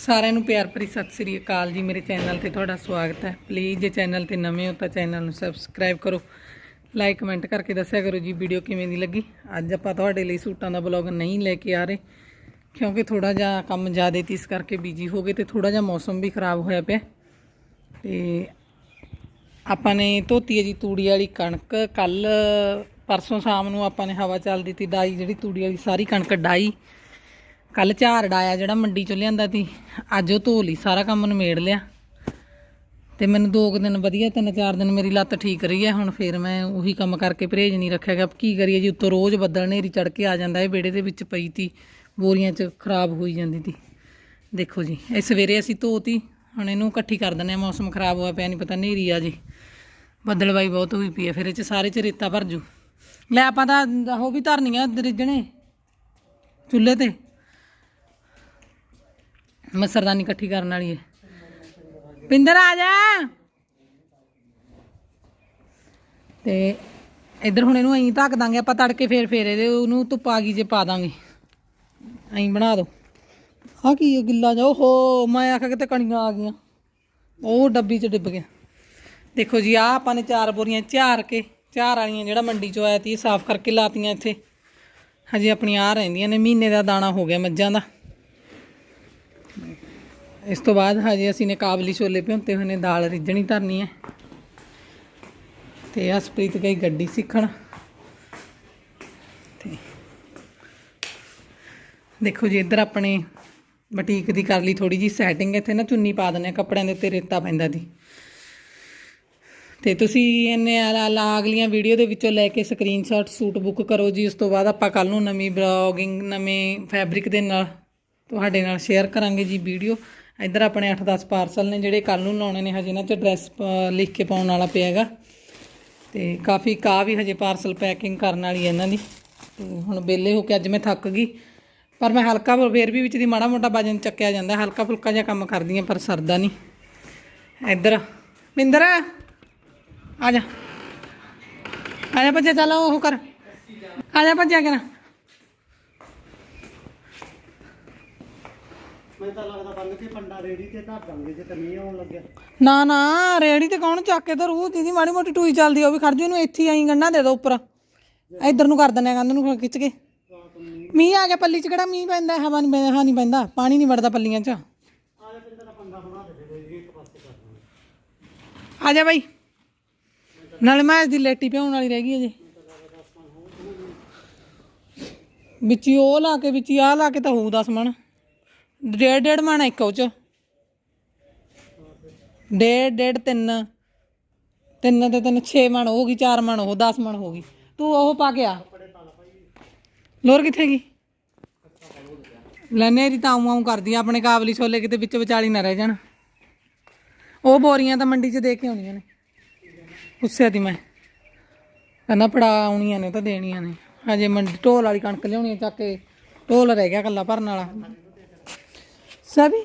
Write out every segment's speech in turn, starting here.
ਸਾਰਿਆਂ ਨੂੰ ਪਿਆਰ ਭਰੀ ਸਤਿ ਸ੍ਰੀ ਅਕਾਲ ਜੀ। ਮੇਰੇ ਚੈਨਲ ਤੇ ਤੁਹਾਡਾ ਸਵਾਗਤ ਹੈ। ਪਲੀਜ਼ ਜੇ ਚੈਨਲ ਤੇ ਨਵੇਂ ਹੋ ਤਾਂ ਚੈਨਲ ਨੂੰ ਸਬਸਕ੍ਰਾਈਬ ਕਰੋ। ਲਾਈਕ ਕਮੈਂਟ ਕਰਕੇ ਦੱਸਿਆ ਕਰੋ ਜੀ ਵੀਡੀਓ ਕਿਵੇਂ ਦੀ ਲੱਗੀ। ਅੱਜ ਆਪਾਂ ਤੁਹਾਡੇ ਲਈ ਸੂਟਾਂ ਦਾ ਬਲੌਗ ਨਹੀਂ ਲੈ ਕੇ ਆ ਰਹੇ, ਕਿਉਂਕਿ ਥੋੜਾ ਜਿਹਾ ਕੰਮ ਜ਼ਿਆਦਾ ਤੀ ਇਸ ਕਰਕੇ ਬਿਜ਼ੀ ਹੋ ਗਏ ਤੇ ਥੋੜਾ ਜਿਹਾ ਮੌਸਮ ਵੀ ਖਰਾਬ ਹੋਇਆ ਪਿਆ। ਤੇ ਆਪਾਂ ਨੇ ਧੋਤੀ ਹੈ ਜੀ ਤੂੜੀ ਵਾਲੀ ਕਣਕ। ਕੱਲ ਪਰਸੋਂ ਸ਼ਾਮ ਨੂੰ ਆਪਾਂ ਨੇ ਹਵਾ ਚੱਲਦੀ ਤੀ, ਡਾਈ ਜਿਹੜੀ ਤੂੜੀ ਵਾਲੀ ਸਾਰੀ ਕਣਕ ਡਾਈ। ਕੱਲ ਝਾੜ ਡਾਇਆ ਜਿਹੜਾ ਮੰਡੀ ਚੋਂ ਲਿਆਂਦਾ ਤੀ ਅੱਜ ਉਹ ਧੋ ਲਈ, ਸਾਰਾ ਕੰਮ ਨਿਮੇੜ ਲਿਆ। ਤੇ ਮੈਨੂੰ ਦੋ ਕੁ ਦਿਨ ਵਧੀਆ, ਤਿੰਨ ਚਾਰ ਦਿਨ ਮੇਰੀ ਲੱਤ ਠੀਕ ਰਹੀ ਹੈ, ਹੁਣ ਫੇਰ ਮੈਂ ਉਹੀ ਕੰਮ ਕਰਕੇ ਪਰਹੇਜ ਨਹੀਂ ਰੱਖਿਆ ਗਿਆ। ਕੀ ਕਰੀਏ ਜੀ, ਉੱਤੋਂ ਰੋਜ਼ ਬੱਦਲ ਨੇਰੀ ਚੜ ਕੇ ਆ ਜਾਂਦਾ ਇਹ ਵਿਹੜੇ ਦੇ ਵਿੱਚ ਪਈ ਤੀ, ਬੋਰੀਆਂ 'ਚ ਖਰਾਬ ਹੋਈ ਜਾਂਦੀ ਤੀ। ਦੇਖੋ ਜੀ, ਇਹ ਸਵੇਰੇ ਅਸੀਂ ਧੋਤੀ, ਹੁਣ ਇਹਨੂੰ ਇਕੱਠੀ ਕਰ ਦਿੰਦੇ ਆ ਮੌਸਮ ਖਰਾਬ ਹੋਇਆ ਪਿਆ ਨਹੀਂ ਪਤਾ ਨੇਰੀ ਆ ਜੀ। ਬੱਦਲਵਾਈ ਬਹੁਤ ਹੋਈ ਪਈ ਹੈ, ਫਿਰ ਇਹ 'ਚ ਸਾਰੇ 'ਚ ਰੇਤਾ ਭਰ ਜੂ। ਲੈ ਆਪਾਂ ਤਾਂ ਉਹ ਵੀ ਧਰਨੀਆਂ ਰਿੱਝਣੇ ਚੁੱਲ੍ਹੇ ਤੇ। ਮਸਰਦਾਨੀ ਇਕੱਠੀ ਕਰਨ ਵਾਲੀ ਹੈ। ਪਿੰਦਰ ਆ ਜਾ। ਤੇ ਇੱਧਰ ਹੁਣ ਇਹਨੂੰ ਐਂ ਢੱਕ ਦਾਂਗੇ, ਆਪਾਂ ਤੜਕੇ ਫੇਰ ਫੇਰ ਇਹਦੇ ਉਹਨੂੰ ਧੁੱਪ ਆ ਗਈ ਜੇ ਪਾ ਦਾਂਗੇ। ਐਂ ਬਣਾ ਦੋ। ਆ ਕੀ ਹੈ ਗਿੱਲਾ ਜਾ ਓਹੋ, ਮੈਂ ਆਖਿਆ ਕਿਤੇ ਕਣੀਆਂ ਆ ਗਈਆਂ। ਉਹ ਡੱਬੀ 'ਚ ਡਿੱਬ ਗਿਆ। ਦੇਖੋ ਜੀ ਆ ਆਪਾਂ ਨੇ ਚਾਰ ਬੋਰੀਆਂ ਝਾਰ ਕੇ, ਝਾਰ ਵਾਲੀਆਂ ਜਿਹੜਾ ਮੰਡੀ 'ਚੋਂ ਆਇਆ ਤੀ ਸਾਫ਼ ਕਰਕੇ ਲਾਤੀਆਂ ਇੱਥੇ। ਹਜੇ ਆਪਣੀਆਂ ਆ ਰਹਿੰਦੀਆਂ ਨੇ, ਮਹੀਨੇ ਦਾ ਦਾਣਾ ਹੋ ਗਿਆ ਮੱਝਾਂ ਦਾ। ਇਸ ਤੋਂ ਬਾਅਦ ਹਜੇ ਅਸੀਂ ਨੇ ਕਾਬਲੀ ਛੋਲੇ ਭਿਉਂਤੇ ਹੋਏ ਨੇ, ਦਾਲ ਰਿੱਝਣੀ ਧਰਨੀ ਹੈ। ਤੇ ਹਸਪ੍ਰੀਤ ਗਈ ਗੱਡੀ ਸਿੱਖਣ। ਤੇ ਦੇਖੋ ਜੀ, ਇੱਧਰ ਆਪਣੇ ਬੁਟੀਕ ਦੀ ਕਰ ਲਈ ਥੋੜੀ ਜੀ ਸੈਟਿੰਗ ਇੱਥੇ ਨਾ ਚੁੰਨੀ ਪਾ ਦਿੰਦੇ ਆ ਕੱਪੜਿਆਂ ਦੇ ਉੱਤੇ ਰੇਤਾ ਪੈਂਦਾ ਦੀ ਤੇ ਤੁਸੀਂ ਇਹਨੇ ਅਗਲੀਆਂ ਵੀਡੀਓ ਦੇ ਵਿੱਚੋਂ ਲੈ ਕੇ ਸਕਰੀਨਸ਼ਾਟ ਸੂਟ ਬੁੱਕ ਕਰੋ ਜੀ, ਉਸ ਤੋਂ ਬਾਅਦ ਆਪਾਂ ਕੱਲ ਨੂੰ ਨਵੀਂ ਬਲੌਗਿੰਗ ਨਵੇਂ ਫੈਬਰਿਕ ਦੇ ਨਾਲ ਤੁਹਾਡੇ ਨਾਲ ਸ਼ੇਅਰ ਕਰਾਂਗੇ ਜੀ ਵੀਡੀਓ ਇੱਧਰ ਆਪਣੇ 8-10 ਪਾਰਸਲ ਨੇ ਜਿਹੜੇ ਕੱਲ ਨੂੰ ਲਾਉਣੇ ਨੇ, ਹਜੇ ਇਹਨਾਂ 'ਚ ਐਡਰੈਸ ਲਿਖ ਕੇ ਪਾਉਣ ਵਾਲਾ ਪਿਆ ਹੈਗਾ। ਤੇ ਕਾਫੀ ਕਾ ਵੀ ਹਜੇ ਪਾਰਸਲ ਪੈਕਿੰਗ ਕਰਨ ਵਾਲੀ ਹੈ ਇਹਨਾਂ ਦੀ। ਤੇ ਹੁਣ ਵਿਹਲੇ ਹੋ ਕੇ ਅੱਜ ਮੈਂ ਥੱਕ ਗਈ। ਪਰ ਮੈਂ ਹਲਕਾ ਫੇਰ ਵੀ ਵਿੱਚ ਦੀ ਮਾੜਾ ਮੋਟਾ ਵਜਨ ਚੱਕਿਆ ਜਾਂਦਾ। ਹਲਕਾ ਫੁਲਕਾ ਜਿਹਾ ਕੰਮ ਕਰਦੀ ਹਾਂ ਪਰ ਸਰਦਾ ਨਹੀਂ। ਇੱਧਰ, ਮਿੰਦਰ, ਆ ਜਾ। ਆ ਜਾ ਭੱਜਿਆ, ਚੱਲ ਉਹ ਕਰ। ਆ ਜਾ ਭੱਜਿਆ ਕਰ ਮੈਨੂੰ ਤਾਂ ਲੱਗਦਾ ਬੰਦ ਕੇ ਪੰਡਾ ਰੇੜੀ ਤੇ ਧਰ ਦਾਂਗੇ ਜੇ ਤਾਂ ਮੀਂਹ ਆਉਣ ਲੱਗਿਆ। ਨਾ ਨਾ ਰੇੜੀ ਤੇ ਕੌਣ ਚੱਕ ਕੇ ਧਰੂ? ਜਿਹਦੀ ਮਾੜੀ ਮੋਟੀ ਟੂਈ ਚੱਲਦੀ ਆ ਉਹ ਵੀ ਖੜ ਜੂ ਇਹਨੂੰ ਇੱਥੇ ਆਈ ਗੰਨਾ ਦੇ ਦੋ ਉੱਪਰ। ਇੱਧਰ ਨੂੰ ਕਰ ਦਿੰਦੇ ਆ ਕੰਧ ਨੂੰ ਖਿੱਚ ਕੇ। ਮੀਂਹ ਆ ਗਿਆ ਪੱਲੀ 'ਚ ਕਿਹੜਾ ਮੀਂਹ ਪੈਂਦਾ ਹਵਾ ਨਹੀਂ ਪੈਂਦਾ ਹਾਂ ਨਹੀਂ ਪੈਂਦਾ ਪਾਣੀ ਨਹੀਂ ਵੜਦਾ ਪੱਲੀਆਂ 'ਚ। ਆ ਜਾ ਆ ਬਾਈ। ਨਾਲੇ ਮੈਂ ਦੀ ਲੇਟੀ ਪਿਆਉਣ ਵਾਲੀ ਰਹਿ ਗਈ ਅਜੇ। ਵਿੱਚ ਉਹ ਲਾ ਕੇ ਵਿੱਚ ਆਹ ਲਾ ਕੇ ਤਾਂ ਹੋਊ 10 ਮਣ। ਡੇਢ ਡੇਢ ਮਣ ਇੱਕ ਉਹ ਚ। ਡੇਢ ਡੇਢ ਤਿੰਨ। ਤਿੰਨ ਤੇ ਤਿੰਨ 6 ਮਣ ਹੋ ਗਈ 4 ਮਣ ਹੋ 10 ਮਣ ਹੋ ਗਈ। ਤੂੰ ਉਹ ਪਾ ਕੇ ਆ। ਲੋਰ ਕਿੱਥੇ ਗਈ? ਲੈਨੇ ਦੀ ਤਾਂ ਆਉਂ ਕਰਦੀ ਆਪਣੇ ਕਾਬਲੀ ਛੋਲੇ ਕਿਤੇ ਵਿੱਚ ਵਿਚਾਲੀ ਨਾ ਰਹਿ ਜਾਣ। ਉਹ ਬੋਰੀਆਂ ਤਾਂ ਮੰਡੀ 'ਚ ਦੇ ਕੇ ਆਉਣੀਆਂ ਨੇ। ਗੁੱਸੇ ਦੀ ਮੈਂ। ਕਹਿੰਦਾ ਫੜਾ ਆਉਣੀਆਂ ਨੇ ਤਾਂ ਦੇਣੀਆਂ ਨੇ। ਹਜੇ ਮੰਡੀ, ਢੋਲ ਵਾਲੀ ਕਣਕ ਲਿਆਉਣੀ ਚੱਕ ਕੇ। ਢੋਲ ਰਹਿ ਗਿਆ ਕੱਲਾ ਭਰਨ ਵਾਲਾ। ਸਭੀ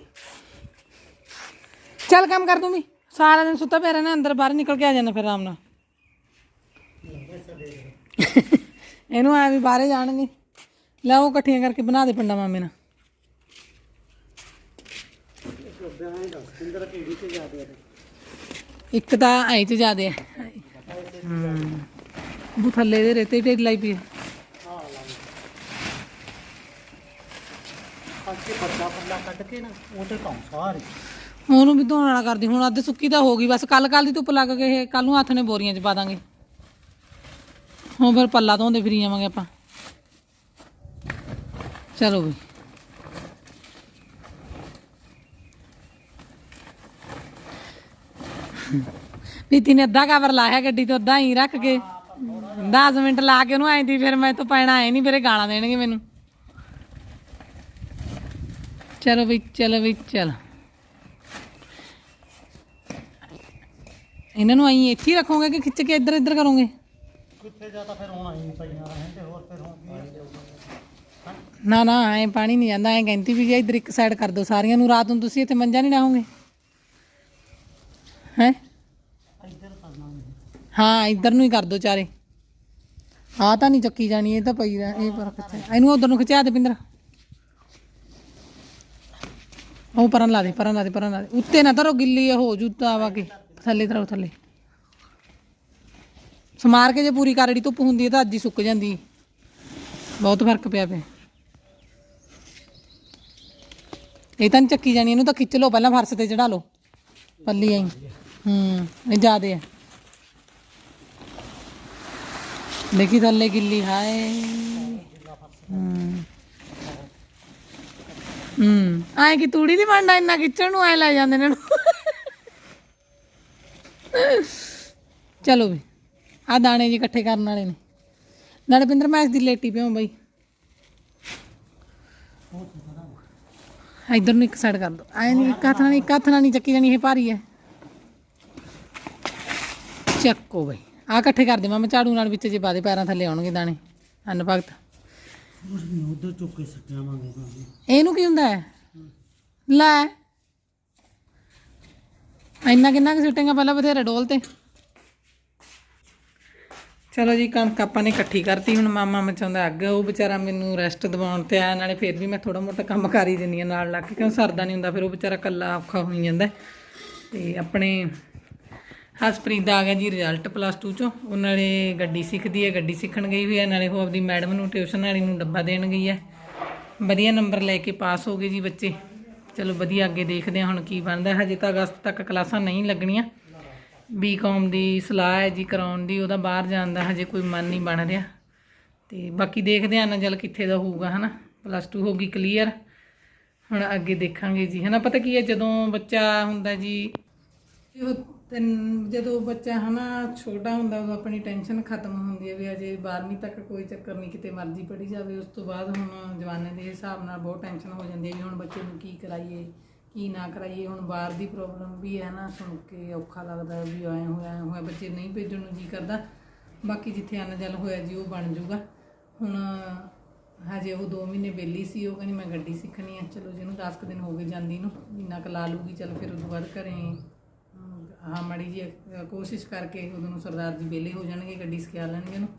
ਚੱਲ ਕੰਮ ਕਰ ਤੂੰ ਵੀ। ਸਾਰਾ ਦਿਨ ਸੁੱਤਾ ਪਿਆ ਰਹਿਣਾ ਅੰਦਰ ਬਾਹਰ ਨਿਕਲ ਕੇ ਆ ਜਾਣਾ ਫਿਰ ਆਰਾਮ ਨਾਲ। ਇਹਨੂੰ ਆ ਵੀ ਬਾਹਰੇ ਜਾਣਗੇ ਲੈ ਉਹ ਇਕੱਠੀਆਂ ਕਰਕੇ ਬਣਾ ਦੇ ਪਿੰਡਾ ਮਾਮੇ ਨਾਲ। ਇੱਕ ਤਾਂ ਐ ਚ ਜ਼ਿਆਦੇ ਹੈ ਹੂੰ। ਬੂ ਥੱਲੇ ਦੇ ਰੇਤੇ ਢੇਰ ਲਾਈ ਪਈ ਹੈ। ਅੱਜ ਕੇ ਬੱਚਾ ਪੱਲਾ ਕੱਢ ਕੇ ਨਾ, ਉਹ ਤੇ ਕੌਂ ਸਾਰੇ ਉਹਨੂੰ ਵੀ ਧੋਣ ਵਾਲਾ ਕਰਦੀ, ਹੁਣ ਅੱਧ ਸੁੱਕੀ ਤਾਂ ਹੋ ਗਈ, ਬਸ ਕੱਲ ਕੱਲ ਦੀ ਧੁੱਪ ਲੱਗ ਕੇ ਇਹ ਕੱਲ ਨੂੰ ਹੱਥ ਨੇ ਬੋਰੀਆਂ ਚ ਪਾ ਦਾਂਗੇ। ਹੁਣ ਫਿਰ ਪੱਲਾ ਧੋਂਦੇ ਫਿਰੀ ਜਾਵਾਂਗੇ ਆਪਾਂ। ਚਲੋ ਵੀ। ਪੀਤੀ ਨੇ ਅੱਧਾ ਕਵਰ ਲਾਇਆ ਗੱਡੀ ਤੋਂ, ਅੱਧਾ ਹੀ ਰੱਖ ਕੇ। 10 ਮਿੰਟ ਲਾ ਕੇ ਉਹਨੂੰ ਆਈਂਦੀ ਫਿਰ ਮੈਂ ਤੋਂ ਪੈਣਾ ਆਏ ਨਹੀਂ ਫਿਰ ਗਾਲਾਂ ਦੇਣਗੇ ਮੈਨੂੰ। ਚਲੋ ਵੀ ਚਲੋ ਵੀ ਚਲ। ਇਹਨਾਂ ਨੂੰ ਆਈ ਇੱਥੇ ਹੀ ਰੱਖੋਗੇ ਕਿ ਖਿੱਚ ਕੇ ਇੱਧਰ ਇੱਧਰ ਕਰੋਗੇ? ਕਿੱਥੇ ਜਾ ਤਾਂ ਫਿਰ ਹੁਣ ਆਈ ਪਈਆਂ ਰਹਿਣ ਤੇ ਹੋਰ ਫਿਰ ਹੁਣ ਕੀ ਨਾ ਨਾ ਐ ਪਾਣੀ ਨਹੀਂ ਜਾਂਦਾ ਐ ਕਹਿੰਦੀ ਵੀ ਜੇ ਇੱਧਰ ਇੱਕ ਸਾਈਡ ਕਰ ਦਿਓ ਸਾਰੀਆਂ ਨੂੰ ਰਾਤ ਨੂੰ ਤੁਸੀਂ ਇੱਥੇ ਮੰਜਾ ਨਹੀਂ ਡਾਹੋਗੇ? ਹੈ? ਇੱਧਰ ਕਰਨਾ ਨਹੀਂ ਹਾਂ ਇੱਧਰ ਨੂੰ ਹੀ ਕਰ ਦਿਓ ਚਾਰੇ। ਆ ਤਾਂ ਨਹੀਂ ਚੱਕੀ ਜਾਣੀ ਇਹ ਤਾਂ ਪਈ ਰਹਿ ਇਹ ਪਰ ਕਿੱਥੇ? ਇਹਨੂੰ ਉਧਰ ਨੂੰ ਖਿਚਾ ਦੇ ਪਿੰਦਰ। ਉਹ ਪਰਾਂ ਲਾ ਦੇ, ਪਰਾਂ ਲਾ ਦੇ, ਪਰਾਂ ਲਾ ਦੇ। ਉੱਤੇ ਨਾ ਧਰੋ ਗਿੱਲੀ ਹੋ ਜੂ ਤਾਂ ਕੇ। ਥੱਲੇ ਧਰੋ, ਥੱਲੇ। ਸਮਾਰ ਕੇ ਜੇ ਪੂਰੀ ਕਰੜੀ ਧੁੱਪ ਹੁੰਦੀ ਤਾਂ ਅੱਜ ਹੀ ਸੁੱਕ ਜਾਂਦੀ। ਬਹੁਤ ਫ਼ਰਕ ਪਿਆ ਪਿਆ। ਇਹ ਤਾਂ ਚੱਕੀ ਜਾਣੀ, ਇਹਨੂੰ ਤਾਂ ਖਿੱਚ ਲਓ, ਪਹਿਲਾਂ ਫਰਸ਼ ਤੇ ਚੜਾ ਲਓ। ਪੱਲੀ ਆਈ। ਹੂੰ, ਇਹ ਜ਼ਿਆਦੇ ਆ। ਦੇਖੀ ਥੱਲੇ ਗਿੱਲੀ, ਹਾਏ। ਹੂੰ। ਹੂੰ। ਆਏ ਕਿ ਤੂੜੀ ਦੀ ਮੰਡਾ ਇੰਨਾ ਖਿੱਚਣ ਨੂੰ ਆਏ ਲੈ ਜਾਂਦੇ ਨੇ ਚਲੋ ਵੀ ਆ ਦਾਣੇ ਜੀ ਇਕੱਠੇ ਕਰਨ ਵਾਲੇ ਨੇ। ਨਾਲੇ ਪਿੰਦਰ, ਮੈਂ ਇਸ ਦੀ ਲੇਟੀ ਪਿਆ ਬਾਈ। ਇਧਰ ਨੂੰ ਇੱਕ ਸਾਈਡ ਕਰ ਦੋ। ਐ ਨਹੀਂ ਇੱਕ ਹੱਥ ਨਾਲ ਨੀ- ਇੱਕ ਹੱਥ ਨਾਲ ਨਹੀਂ ਚੱਕੀ ਜਾਣੀ ਇਹ ਭਾਰੀ ਹੈ। ਚੱਕੋ ਬਈ। ਆ ਇਕੱਠੇ ਕਰ ਦੇ, ਮੈਂ ਝਾੜੂ ਨਾਲ ਵਿੱਚ ਜੇ ਪਾ ਪੈਰਾਂ ਥੱਲੇ ਆਉਣਗੇ ਦਾਣੇ। ਅੰਨ ਭਗਤ ਉਸ ਉਧਰ ਚੁੱਕ ਕੇ ਸੱਟਿਆ ਮੰਗੇ ਤਾਂ ਇਹਨੂੰ ਕੀ ਹੁੰਦਾ ਹੈ? ਲੈ। ਇੰਨਾ ਕਿੰਨਾ ਕੁ ਸੁੱਟੇਗਾ ਪਹਿਲਾਂ ਬਥੇਰੇ ਡੋਲ ਤੇ? ਚਲੋ ਜੀ, ਕਣਕ ਆਪਾਂ ਨੇ ਇਕੱਠੀ ਕਰਤੀ, ਹੁਣ ਮਾਮਾ ਮਚਾਉਂਦਾ ਅੱਗ, ਉਹ ਵਿਚਾਰਾ ਮੈਨੂੰ ਰੈਸਟ ਦਿਵਾਉਣ ਤੇ ਆਇਆ, ਨਾਲੇ ਫਿਰ ਵੀ ਮੈਂ ਥੋੜਾ ਮੋਟਾ ਕੰਮ ਕਰ ਹੀ ਦਿੰਦੀ ਆ ਨਾਲ ਲੱਗ ਕੇ, ਕਿਉਂ ਸਰਦਾ ਨਹੀਂ ਹੁੰਦਾ, ਫਿਰ ਉਹ ਵਿਚਾਰਾ ਕੱਲਾ ਔਖਾ ਹੋਈ ਜਾਂਦਾ ਤੇ ਆਪਣੇ ਹਸਪ੍ਰੀਤ ਦਾ ਆ ਗਿਆ ਜੀ ਰਿਜ਼ਲਟ ਪਲੱਸ 2 ਚੋਂ। ਉਹ ਨਾਲੇ ਗੱਡੀ ਸਿੱਖਦੀ ਹੈ, ਗੱਡੀ ਸਿੱਖਣ ਗਈ ਹੋਈ ਹੈ, ਨਾਲੇ ਉਹ ਆਪਦੀ ਮੈਡਮ ਨੂੰ ਟਿਊਸ਼ਨ ਵਾਲੀ ਨੂੰ ਡੱਬਾ ਦੇਣ ਗਈ ਹੈ। ਵਧੀਆ ਨੰਬਰ ਲੈ ਕੇ ਪਾਸ ਹੋ ਗਏ ਜੀ ਬੱਚੇ। ਚਲੋ ਵਧੀਆ ਅੱਗੇ ਦੇਖਦੇ ਹਾਂ ਹੁਣ ਕੀ ਬਣਦਾ। ਹਜੇ ਤਾਂ ਅਗਸਤ ਤੱਕ ਕਲਾਸਾਂ ਨਹੀਂ ਲੱਗਣੀਆਂ। ਬੀਕਾਮ ਦੀ ਸਲਾਹ ਹੈ ਜੀ ਕਰਾਉਣ ਦੀ, ਉਹਦਾ ਬਾਹਰ ਜਾਣ ਦਾ ਹਜੇ ਕੋਈ ਮਨ ਨਹੀਂ ਬਣ ਰਿਹਾ। ਤੇ ਬਾਕੀ ਦੇਖਦੇ ਹਾਂ ਨਜਲ ਕਿੱਥੇ ਦਾ ਹੋਊਗਾ, ਹਨਾ। ਪਲੱਸ 2 ਹੋ ਗਈ ਕਲੀਅਰ ਹੁਣ ਅੱਗੇ ਦੇਖਾਂਗੇ ਜੀ। ਹਨਾ, ਪਤਾ ਕੀ ਹੈ, ਜਦੋਂ ਬੱਚਾ ਹੁੰਦਾ ਜੀ ਉਹ ਤਿੰਨ, ਜਦੋਂ ਬੱਚਾ ਹਨਾ ਛੋਟਾ ਹੁੰਦਾ, ਉਦੋਂ ਆਪਣੀ ਟੈਨਸ਼ਨ ਖਤਮ ਹੁੰਦੀ ਹੈ ਵੀ ਅਜੇ 12ਵੀਂ ਤੱਕ ਕੋਈ ਚੱਕਰ ਨਹੀਂ, ਕਿਤੇ ਮਰਜ਼ੀ ਪੜੀ ਜਾਵੇ। ਉਸ ਤੋਂ ਬਾਅਦ ਹੁਣ ਜਵਾਨੇ ਦੇ ਹਿਸਾਬ ਨਾਲ ਬਹੁਤ ਟੈਨਸ਼ਨ ਹੋ ਜਾਂਦੀ ਹੈ ਵੀ ਹੁਣ ਬੱਚੇ ਨੂੰ ਕੀ ਕਰਾਈਏ, ਕੀ ਨਾ ਕਰਾਈਏ। ਹੁਣ ਬਾਹਰ ਦੀ ਪ੍ਰੋਬਲਮ ਵੀ ਹੈ ਨਾ, ਸੁਣ ਕੇ ਔਖਾ ਲੱਗਦਾ ਵੀ ਆਏ ਹੋਇਆ, ਐਂ ਹੋਇਆ, ਬੱਚੇ ਨਹੀਂ ਭੇਜਣ ਨੂੰ ਜੀ ਕਰਦਾ। ਬਾਕੀ ਜਿੱਥੇ ਅਨਜਲ ਹੋਇਆ ਜੀ, ਉਹ ਬਣ ਜਾਊਗਾ। ਹੁਣ ਹਜੇ ਉਹ 2 ਮਹੀਨੇ ਬੇਲੀ ਸੀ, ਉਹ ਕਹਿੰਦੀ ਮੈਂ ਗੱਡੀ ਸਿੱਖਣੀ ਹੈ ਚਲੋ ਜਿਹਨੂੰ 10 ਕੁ ਦਿਨ ਹੋ ਗਏ ਜਾਂਦੀ ਨੂੰ ਮਹੀਨਾ ਕੁ ਲਾ ਲੂਗੀ ਚਲ ਫਿਰ ਉਦੋਂ ਬਾਅਦ ਘਰੇ ਹਾਂ, ਮੜੀ ਜੀ ਕੋਸ਼ਿਸ਼ ਕਰਕੇ ਉਦੋਂ ਨੂੰ ਸਰਦਾਰ ਜੀ ਵਿਹਲੇ ਹੋ ਜਾਣਗੇ, ਗੱਡੀ ਸਿਖਾ ਲੈਣਗੇ ਉਹਨੂੰ।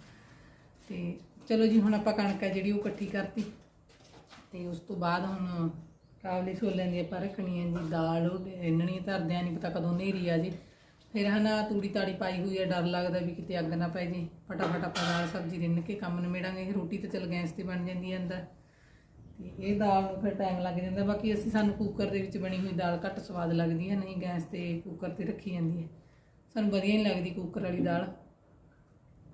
ਤੇ ਚਲੋ ਜੀ, ਹੁਣ ਆਪਾਂ ਕਣਕ ਹੈ ਜਿਹੜੀ ਉਹ ਇਕੱਠੀ ਕਰਤੀ। ਤੇ ਉਸ ਤੋਂ ਬਾਅਦ ਹੁਣ ਕਾਬਲੀ ਛੋਲਿਆਂ ਦੀ ਆਪਾਂ ਰੱਖਣੀ ਹੈ ਜੀ, ਦਾਲ ਉਹ ਇੰਨਣੀ ਧਰਦਿਆਂ, ਨਹੀਂ ਪਤਾ ਕਦੋਂ ਨੇਰੀ ਆ ਜੀ। ਫਿਰ ਹਨਾ, ਤੂੜੀ ਤਾੜੀ ਪਾਈ ਹੋਈ ਹੈ, ਡਰ ਲੱਗਦਾ ਵੀ ਕਿਤੇ ਅੱਗ ਨਾ ਪੈ ਜੇ। ਫਟਾਫਟ ਆਪਾਂ ਦਾਲ, ਸਬਜ਼ੀ ਰਿੰਨ ਕੇ ਕੰਮ ਨਿਬੇੜਾਂਗੇ। ਰੋਟੀ ਤਾਂ ਚਲ ਗੈਸ ਤੇ ਬਣ ਜਾਂਦੀ ਹੈ ਅੰਦਰ। ਤੇ ਇਹ ਦਾਲ ਨੂੰ ਫਿਰ ਟਾਈਮ ਲੱਗ ਜਾਂਦਾ, ਬਾਕੀ ਅਸੀਂ ਸਾਨੂੰ ਕੁੱਕਰ ਦੇ ਵਿੱਚ ਬਣੀ ਹੋਈ ਦਾਲ ਘੱਟ ਸਵਾਦ ਲੱਗਦੀ ਹੈ, ਨਹੀਂ ਗੈਸ ਤੇ ਕੁੱਕਰ ਤੇ ਰੱਖੀ ਜਾਂਦੀ ਹੈ। ਸਾਨੂੰ ਵਧੀਆ ਨਹੀਂ ਲੱਗਦੀ ਕੁੱਕਰ ਵਾਲੀ ਦਾਲ।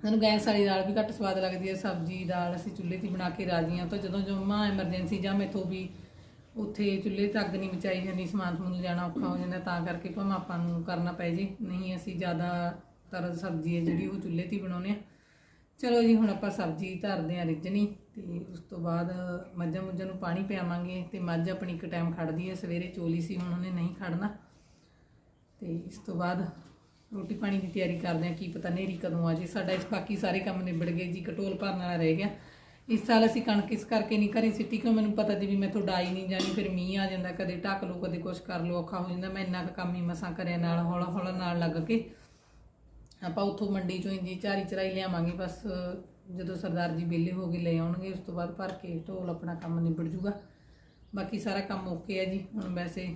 ਸਾਨੂੰ ਗੈਸ ਵਾਲੀ ਦਾਲ ਵੀ ਘੱਟ ਸਵਾਦ ਲੱਗਦੀ ਹੈ, ਸਬਜ਼ੀ, ਦਾਲ ਅਸੀਂ ਚੁੱਲ੍ਹੇ 'ਤੇ ਬਣਾ ਕੇ ਰਾਜੀ ਹਾਂ ਤਾਂ ਜਦੋਂ ਜਮਾ ਐਮਰਜੈਂਸੀ ਜਾਂ ਮੈਥੋਂ ਵੀ ਉੱਥੇ ਚੁੱਲ੍ਹੇ ਤੱਕ ਨਹੀਂ ਮਚਾਈ ਜਾਂਦੀ, ਸਮਾਨ ਸਮੂਨ ਲਿਜਾਣਾ ਔਖਾ ਹੋ ਜਾਂਦਾ, ਤਾਂ ਕਰਕੇ ਭਾਵੇਂ ਆਪਾਂ ਨੂੰ ਕਰਨਾ ਪੈ ਜੇ, ਨਹੀਂ ਅਸੀਂ ਜ਼ਿਆਦਾਤਰ ਸਬਜ਼ੀ ਹੈ ਜਿਹੜੀ ਉਹ ਚੁੱਲ੍ਹੇ 'ਤੇ ਹੀ ਬਣਾਉਂਦੇ ਹਾਂ। ਚਲੋ ਜੀ, ਹੁਣ ਆਪਾਂ ਸਬਜ਼ੀ ਧਰਦੇ ਹਾਂ ਰਿੱਝਣੀ। ਤੇ ਉਸ ਤੋਂ ਬਾਅਦ ਮੱਝਾਂ ਮੁੱਝਾਂ ਨੂੰ ਪਾਣੀ ਪਿਆਵਾਂਗੇ ਤੇ ਮੱਝ ਆਪਣੀ ਇੱਕ ਟਾਈਮ ਖੜਦੀ ਹੈ, ਸਵੇਰੇ ਚੋਲੀ ਸੀ, ਹੁਣ ਉਹਨੇ ਨਹੀਂ ਖੜਨਾ। ਤੇ ਇਸ ਤੋਂ ਬਾਅਦ ਰੋਟੀ ਪਾਣੀ ਦੀ ਤਿਆਰੀ ਕਰਦੇ ਹਾਂ, ਕੀ ਪਤਾ ਨੇਰੀ ਕਦੋਂ ਆ ਜੇ। ਸਾਡਾ ਇਸ ਬਾਕੀ ਸਾਰੇ ਕੰਮ ਨਿਬੜ ਗਏ ਜੀ, ਕਟੋਲ ਭਰਨ ਵਾਲਾ ਰਹਿ ਗਿਆ। ਇਸ ਸਾਲ ਅਸੀਂ ਕਣਕ ਇਸ ਕਰਕੇ ਨਹੀਂ ਘਰੇ ਸਿੱਟੀ, ਕਿਉਂ ਮੈਨੂੰ ਪਤਾ ਸੀ ਵੀ ਮੈਂ ਮੈਥੋਂ ਡਾਈ ਨਹੀਂ ਜਾਣੀ, ਫਿਰ ਮੀਂਹ ਆ ਜਾਂਦਾ, ਕਦੇ ਢੱਕ ਲਓ, ਕਦੇ ਕੁਛ ਕਰ ਲਓ, ਔਖਾ ਹੋ ਜਾਂਦਾ। ਮੈਂ ਇੰਨਾ ਕੁ ਕੰਮ ਹੀ ਮਸਾਂ ਕਰਿਆ ਨਾਲ ਹੌਲਾ ਹੌਲਾ ਨਾਲ ਲੱਗ ਕੇ। ਆਪਾਂ ਉੱਥੋਂ ਮੰਡੀ ਚੋਂ ਇੰਜੀ ਝਾਰੀ ਚਰਾਈ ਲਿਆਵਾਂਗੇ, ਬਸ ਜਦੋਂ ਸਰਦਾਰ ਜੀ ਵਿਹਲੇ ਹੋ ਗਏ ਲੈ ਆਉਣਗੇ, ਉਸ ਤੋਂ ਬਾਅਦ ਭਰ ਕੇ ਢੋਲ ਆਪਣਾ ਕੰਮ ਨਿਬੜ ਜੂਗਾ। ਬਾਕੀ ਸਾਰਾ ਕੰਮ ਓਕੇ ਹੈ ਜੀ। ਹੁਣ ਵੈਸੇ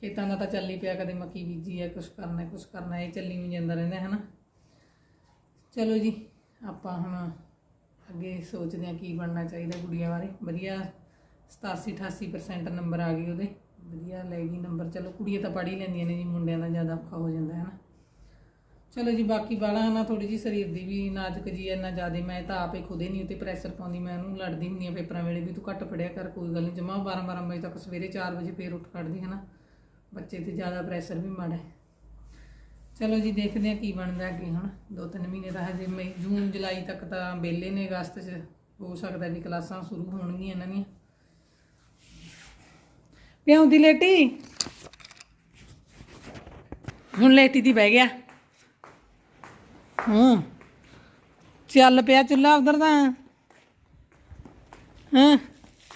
ਖੇਤਾਂ ਦਾ ਤਾਂ ਚੱਲ ਹੀ ਪਿਆ, ਕਦੇ ਮੱਕੀ ਬੀਜੀ ਹੈ ਕੁਛ ਕਰਨਾ ਕੁਛ ਕਰਨਾ, ਇਹ ਚੱਲੀ ਵੀ ਜਾਂਦਾ ਰਹਿੰਦਾ ਹੈ ਨਾ ਚਲੋ ਜੀ, ਆਪਾਂ ਹੁਣ ਅੱਗੇ ਸੋਚਦੇ ਹਾਂ ਕੀ ਬਣਨਾ ਚਾਹੀਦਾ ਗੁੜੀਆ ਬਾਰੇ। ਵਧੀਆ 87 88% ਨੰਬਰ ਆ ਗਏ ਉਹਦੇ। ਵਧੀਆ ਲੈ ਗਈ ਨੰਬਰ ਚਲੋ ਕੁੜੀਆਂ ਤਾਂ ਪੜ੍ਹ ਹੀ ਲੈਂਦੀਆਂ ਨੇ ਜੀ, ਮੁੰਡਿਆਂ ਦਾ ਜ਼ਿਆਦਾ ਔਖਾ ਹੋ ਜਾਂਦਾ ਹੈ ਨਾ ਚਲੋ ਜੀ, ਬਾਕੀ ਬਾਲਾ ਨਾ ਥੋੜੀ ਜੀ ਸਰੀਰ ਦੀ ਵੀ ਨਾਜ਼ੁਕ ਜੀ ਇੰਨਾ ਜ਼ਿਆਦਾ ਮੈਂ ਤਾਂ ਆਪੇ ਖੁਦੇ ਨਹੀਂ, ਉਤੇ ਪ੍ਰੈਸ਼ਰ ਪਾਉਂਦੀ, ਮੈਂ ਉਹਨੂੰ ਲੜਦੀ ਹੁੰਦੀ ਆ ਪੇਪਰਾਂ ਵੇਲੇ ਵੀ, ਤੂੰ ਘੱਟ ਫੜਿਆ ਕਰ, ਕੋਈ ਗੱਲ ਨਹੀਂ, ਜਮਾ 12 12 ਵਜੇ ਤੱਕ ਸਵੇਰੇ 4 ਵਜੇ ਫੇਰ ਉੱਠ ਖੜਦੀ ਹੈ ਨਾ ਬੱਚੇ ਤੇ ਜ਼ਿਆਦਾ ਪ੍ਰੈਸ਼ਰ ਵੀ ਮਾੜਾ ਚਲੋ ਜੀ, ਦੇਖਦੇ ਆ ਕੀ ਬਣਦਾ ਅੱਗੇ ਹੁਣ ਦੋ ਤਿੰਨ ਮਹੀਨੇ ਦਾ ਹਜੇ ਮਈ, ਜੂਨ, ਜੁਲਾਈ ਤੱਕ ਤਾਂ ਬੇਲੇ ਨੇ ਅਗਸਤ 'ਚ, ਹੋ ਸਕਦਾ ਵੀ ਕਲਾਸਾਂ ਸ਼ੁਰੂ ਹੋਣਗੀਆਂ ਇਹਨਾਂ ਦੀਆਂ। ਪਿਆਉਂਦੀ ਲੇਟੀ? ਹੁਣ ਲੇਟੀ ਦੀ ਬਹਿ ਗਿਆ। ਹਾਂ। ਚੱਲ ਪਿਆ ਚੁੱਲਾ ਉਧਰ ਦਾ ਹਾਂ?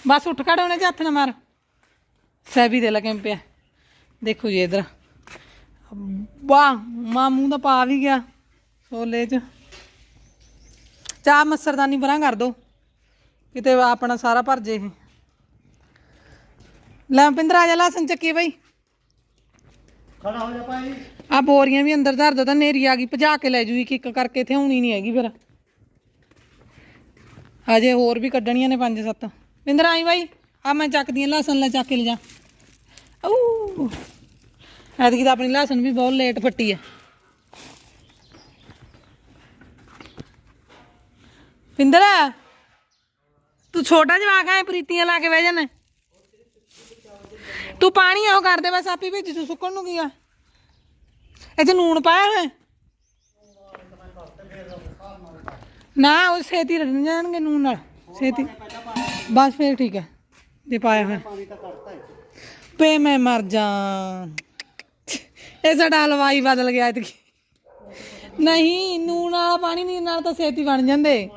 ਬਸ ਉੱਠ ਖੜ ਉਹਨੇ ਹੱਥ ਨਾ ਮਾਰ। ਸੈਬੀ ਦੇ ਲਗੇ ਪਿਆ। ਦੇਖੋ ਜੀ ਇਧਰ। ਵਾਹ ਮਾਮੂ ਦਾ ਪਾ ਵੀ ਗਿਆ ਛੋਲੇ ਚ। ਚਾਹ ਮਸਰਦਾਨੀ ਪਰਾਂ ਕਰ ਦੋ। ਕਿਤੇ ਆਪਣਾ ਸਾਰਾ ਭਰ ਜੇ ਇਹ। ਲੈ ਪਿੰਦਰ ਆ ਜਾ ਲਸਣ ਚੱਕੀ ਬਈ। ਖੜਾ ਹੋ ਜਾ ਭਾਈ। ਆ ਬੋਰੀਆਂ ਵੀ ਅੰਦਰ ਧਰ ਦੋ ਤਾਂ ਨੇਰੀ ਆ ਗਈ, ਭਜਾ ਕੇ ਲੈ ਜੂ ਇੱਕ ਕਰਕੇ ਇੱਥੇ ਆਉਣੀ ਨਹੀਂ ਹੈਗੀ ਫਿਰ। ਅਜੇ ਹੋਰ ਵੀ ਕੱਢਣੀਆਂ ਨੇ ਪੰਜ ਸੱਤ। ਪਿੰਦਰ ਆਈ ਬਾਈ। ਆ ਮੈਂ ਚੱਕਦੀ ਆ ਲਸਣ, ਲੈ ਚੱਕ ਕੇ ਲੈ ਜਾ ਐਤਕੀ ਤਾਂ ਆਪਣੀ ਲਸਣ ਵੀ ਬਹੁਤ ਲੇਟ ਫੱਟੀ ਆ। ਪਿੰਦਰ ਤੂੰ ਛੋਟਾ ਜਵਾਕ ਐ ਪ੍ਰੀਤੀਆਂ ਲਾ ਕੇ ਬਹਿ ਜਾਣਾ ਤੂੰ ਪਾਣੀ ਆਓ ਕਰ ਦੇ ਬਸ ਆਪੀ ਵਿੱਚ ਤੂੰ ਸੁੱਕਣ ਨੂੰ ਗਿਆ ਇਹ ਤੇ ਨੂਣ ਪਾਇਆ ਹੋਇਆ? ਨਾ, ਉਹ ਛੇਤੀ ਰੱਜਣ ਜਾਣਗੇ ਨੂਣ ਨਾਲ ਛੇਤੀ ਬਸ ਫੇਰ ਠੀਕ ਹੈ ਜੇ ਪਾਇਆ ਹੋਇਆ। ਪੇ ਮੈਂ ਮਰ ਜਾ। ਇਹ ਸਾਡਾ ਹਲਵਾਈ ਬਦਲ ਗਿਆ ਇਤਕੀ ਨਹੀਂ, ਨੂਣ ਵਾਲਾ ਪਾਣੀ ਨਹੀਂ ਨਾਲ ਤਾਂ ਛੇਤੀ ਬਣ ਜਾਂਦੇ।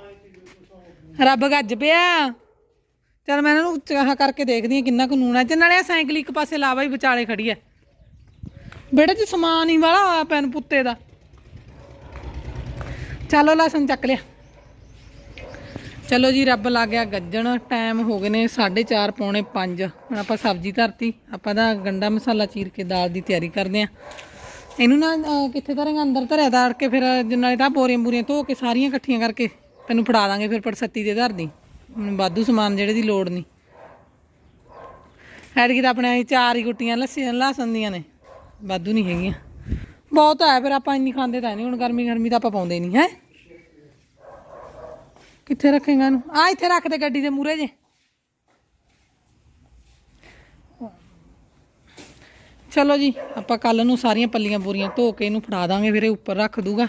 ਰੱਬ ਗੱਜ ਪਿਆ। ਚਲ ਮੈਂ ਇਹਨਾਂ ਨੂੰ ਚਾਹ ਕਰਕੇ ਦੇਖਦੀ ਹਾਂ ਕਿੰਨਾ ਕੁ ਨੂਣ ਹੈ। ਤੇ ਨਾਲੇ ਆਹ ਸਾਈਕਲ ਇੱਕ ਪਾਸੇ ਲਾਵਾ ਹੀ ਵਿਚਾਲੇ ਖੜੀ ਹੈ। ਬੇੜੇ 'ਚ ਸਮਾਨ ਹੀ ਵਾਲਾ ਹੋਇਆ ਪੈਨ ਪੁੱਤੇ ਦਾ। ਚਲੋ ਲਸਣ ਚੱਕ ਲਿਆ। ਚਲੋ ਜੀ, ਰੱਬ ਲੱਗ ਗਿਆ ਗੱਜਣ। ਟਾਈਮ ਹੋ ਗਏ ਨੇ 4:30 ਪੌਣੇ 5 ਹੁਣ ਆਪਾਂ ਸਬਜ਼ੀ ਧਰਤੀ। ਆਪਾਂ ਦਾ ਗੰਡਾ ਮਸਾਲਾ ਚੀਰ ਕੇ ਦਾਲ ਦੀ ਤਿਆਰੀ ਕਰਦੇ ਆ ਇਹਨੂੰ ਨਾ ਕਿੱਥੇ ਧਰਾਂਗੇ? ਅੰਦਰ ਧਰਿਆ ਦਾੜ ਕੇ ਫਿਰ, ਨਾਲੇ ਤਾਂ ਬੋਰੀਆਂ ਬੂਰੀਆਂ ਧੋ ਕੇ ਸਾਰੀਆਂ ਇਕੱਠੀਆਂ ਕਰਕੇ ਤੈਨੂੰ ਫੜਾ ਦਾਂਗੇ ਫਿਰ ਪੜਸੱਤੀ ਦੇ ਧਰ ਦੀ ਹੁਣ ਵਾਧੂ ਸਮਾਨ ਜਿਹੜੇ ਦੀ ਲੋੜ ਨਹੀਂ ਐਤਕੀ ਤਾਂ ਆਪਣੇ ਚਾਰ ਹੀ ਗੁੱਟੀਆਂ ਲੱਸੀ, ਲਸਣ ਦੀਆਂ ਨੇ। ਵਾਧੂ ਨਹੀਂ ਹੈਗੀਆਂ। ਬਹੁਤ ਹੈ ਫਿਰ ਆਪਾਂ ਇੰਨੀ ਖਾਂਦੇ ਤਾਂ ਨਹੀਂ, ਹੁਣ ਗਰਮੀ ਗਰਮੀ ਤਾਂ ਆਪਾਂ ਪਾਉਂਦੇ ਨਹੀਂ ਹੈ। ਕਿੱਥੇ ਰੱਖੇਗਾ ਇਹਨੂੰ? ਆ ਇੱਥੇ ਰੱਖ ਦੇ ਗੱਡੀ ਦੇ ਮੂਰੇ ਜੇ। ਚਲੋ ਜੀ, ਆਪਾਂ ਕੱਲ ਨੂੰ ਸਾਰੀਆਂ ਪੱਲੀਆਂ ਬੋਰੀਆਂ ਧੋ ਕੇ ਇਹਨੂੰ ਫੜਾ ਦਾਂਗੇ, ਫਿਰ ਇਹ ਉੱਪਰ ਰੱਖ ਦੂਗਾ।